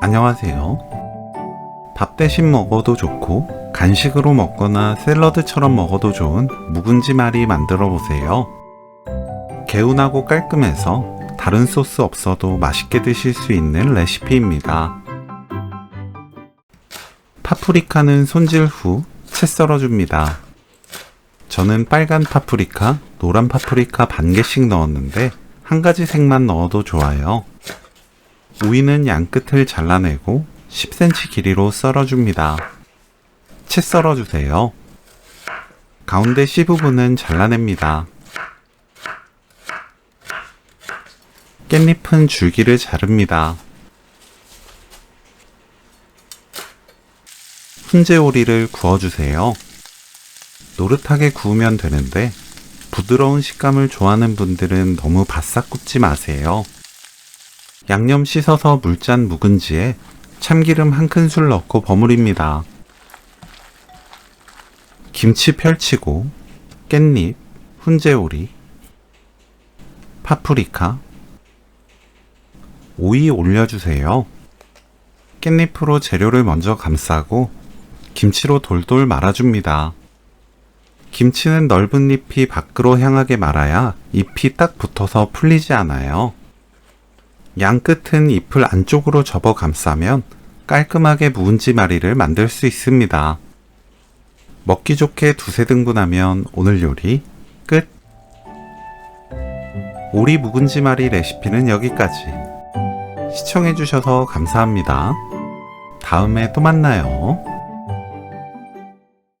안녕하세요. 밥 대신 먹어도 좋고 간식으로 먹거나 샐러드처럼 먹어도 좋은 묵은지 말이 만들어 보세요. 개운하고 깔끔해서 다른 소스 없어도 맛있게 드실 수 있는 레시피입니다. 파프리카는 손질 후 채 썰어줍니다. 저는 빨간 파프리카, 노란 파프리카 반 개씩 넣었는데 한 가지 색만 넣어도 좋아요. 오이는 양 끝을 잘라내고 10cm 길이로 썰어줍니다. 채 썰어주세요. 가운데 씨 부분은 잘라냅니다. 깻잎은 줄기를 자릅니다. 훈제오리를 구워주세요. 노릇하게 구우면 되는데 부드러운 식감을 좋아하는 분들은 너무 바싹 굽지 마세요. 양념 씻어서 물짠 묵은지에 참기름 한 큰술 넣고 버무립니다. 김치 펼치고 깻잎, 훈제오리, 파프리카, 오이 올려주세요. 깻잎으로 재료를 먼저 감싸고 김치로 돌돌 말아줍니다. 김치는 넓은 잎이 밖으로 향하게 말아야 잎이 딱 붙어서 풀리지 않아요. 양 끝은 잎을 안쪽으로 접어 감싸면 깔끔하게 묵은지 마리를 만들 수 있습니다. 먹기 좋게 두세 등분하면 오늘 요리 끝! 오리 묵은지 마리 레시피는 여기까지. 시청해주셔서 감사합니다. 다음에 또 만나요.